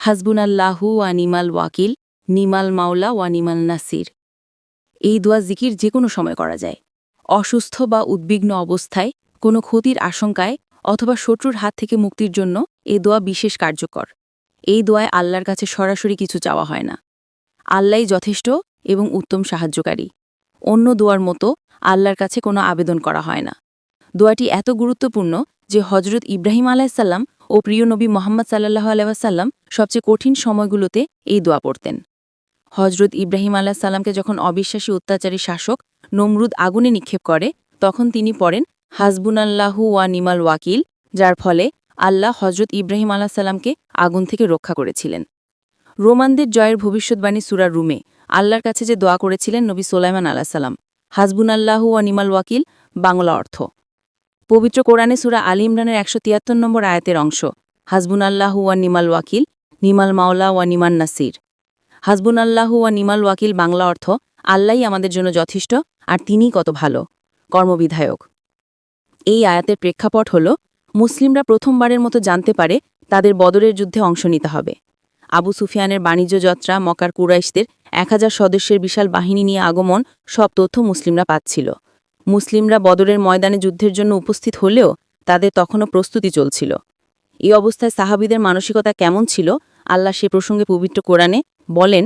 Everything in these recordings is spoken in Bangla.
হাসবুনাল্লাহু ওয়া নিমাল ওয়াকিল, নিমাল মাওলা ওয়ানিমাল নাসির। এই দোয়া জিকির যে কোনো সময় করা যায়। অসুস্থ বা উদ্বিগ্ন অবস্থায়, কোনো ক্ষতির আশঙ্কায় অথবা শত্রুর হাত থেকে মুক্তির জন্য এই দোয়া বিশেষ কার্যকর। এই দোয়ায় আল্লাহর কাছে সরাসরি কিছু চাওয়া হয় না। আল্লাহই যথেষ্ট এবং উত্তম সাহায্যকারী। অন্য দোয়ার মতো আল্লাহর কাছে কোনো আবেদন করা হয় না। দোয়াটি এত গুরুত্বপূর্ণ যে হজরত ইব্রাহিম আলাইসাল্লাম ও প্রিয় নবী মোহাম্মদ সাল্লাহ আলাইসাল্লাম সবচেয়ে কঠিন সময়গুলোতে এই দোয়া পড়তেন। হজরত ইব্রাহিম আলাহিসাল্লামকে যখন অবিশ্বাসী অত্যাচারী শাসক নমরুদ আগুনে নিক্ষেপ করে, তখন তিনি পড়েন, হাসবুনাল্লাহু ওয়া নিমাল ওয়াকিল যার ফলে আল্লাহ হজরত ইব্রাহিম আলাহিসাল্লামকে আগুন থেকে রক্ষা করেছিলেন। রোমানদের জয়ের ভবিষ্যৎবাণী সুরা রুমে আল্লাহর কাছে যে দোয়া করেছিলেন নবী সোলাইমান আলাহিসাল্লাম হাসবুনাল্লাহু ওয়া নিমাল ওয়াকিল বাংলা অর্থ। পবিত্র কোরআনে সুরা আলী ইমরানের একশো তিয়াত্তর নম্বর আয়াতের অংশ। হাসবুন আল্লাহু ওয়া নিমাল ওয়াকিল, নিমাল মাওলা ওয়া নিমান নাসির। হাসবুন আল্লাহু ওয়া নিমাল ওয়াকিল বাংলা অর্থ, আল্লাহই আমাদের জন্য যথেষ্ট, আর তিনিই কত ভালো। কর্মবিধায়ক। এই আয়াতের প্রেক্ষাপট হল, মুসলিমরা প্রথমবারের মতো জানতে পারে তাদের বদরের যুদ্ধে অংশ নিতে হবে। আবু সুফিয়ানের বাণিজ্য যাত্রা মকার কুরাইশদের এক হাজার সদস্যের বিশাল বাহিনী নিয়ে আগমন সব তথ্য মুসলিমরা পাচ্ছিল। মুসলিমরা বদরের ময়দানে যুদ্ধের জন্য উপস্থিত হলেও তাদের তখনও প্রস্তুতি চলছিল। এই অবস্থায় সাহাবিদের মানসিকতা কেমন ছিল? আল্লাহ সে প্রসঙ্গে পবিত্র কোরআনে বলেন,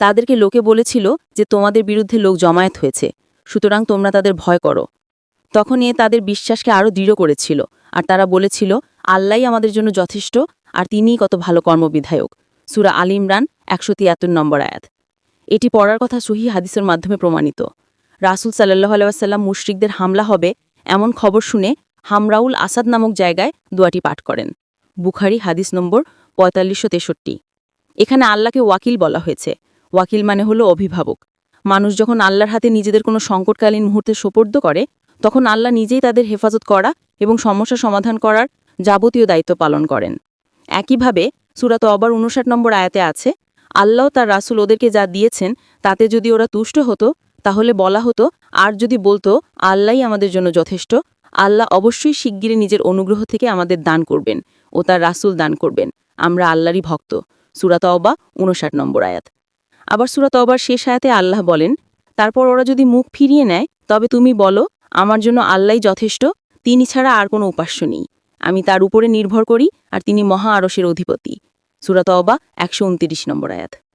তাদেরকে লোকে বলেছিল যে তোমাদের বিরুদ্ধে লোক জমায়েত হয়েছে, সুতরাং তোমরা তাদের ভয় করো। তখন এ তাদের বিশ্বাসকে আরও দৃঢ় করেছিল আর তারা বলেছিল, আল্লাহই আমাদের জন্য যথেষ্ট আর তিনিই কত ভালো কর্মবিধায়ক। সুরা আল ইমরান একশো তিয়াত্তর নম্বর আয়াত। এটি পড়ার কথা সহি হাদিসের মাধ্যমে প্রমাণিত। রাসুল সাল্লাহ আলাইসাল্লাম মুশরিকদের হামলা হবে এমন খবর শুনে হামরাউল আসাদ নামক জায়গায় দোয়াটি পাঠ করেন। বুখারি হাদিস নম্বর পঁয়তাল্লিশশো তেষট্টি। এখানে আল্লাহকে ওয়াকিল বলা হয়েছে। ওয়াকিল মানে হলো অভিভাবক। মানুষ যখন আল্লাহর হাতে নিজেদের কোনো সংকটকালীন মুহূর্তে সোপর্দ করে, তখন আল্লাহ নিজেই তাদের হেফাজত করা এবং সমস্যা সমাধান করার যাবতীয় দায়িত্ব পালন করেন। একইভাবে সুরাত অবার উনষাট নম্বর আয়াতে আছে, আল্লাহ তার রাসুল ওদেরকে যা দিয়েছেন তাতে যদি ওরা তুষ্ট হতো তাহলে বলা হতো, আর যদি বলতো, আল্লাহই আমাদের জন্য যথেষ্ট। আল্লাহ অবশ্যই শিগগিরই নিজের অনুগ্রহ থেকে আমাদের দান করবেন ও তার রাসুল দান করবেন। আমরা আল্লাহরই ভক্ত। সুরাত অবা উনষাট নম্বর আয়াত। আবার সুরাত অবার শেষ আয়াতে আল্লাহ বলেন, তারপর ওরা যদি মুখ ফিরিয়ে নেয়, তবে তুমি বলো, আমার জন্য আল্লাহই যথেষ্ট, তিনি ছাড়া আর কোনো উপাস্য নেই। আমি তার উপরে নির্ভর করি, আর তিনি মহা আরসের অধিপতি। সুরাত অবা একশো নম্বর আয়াত।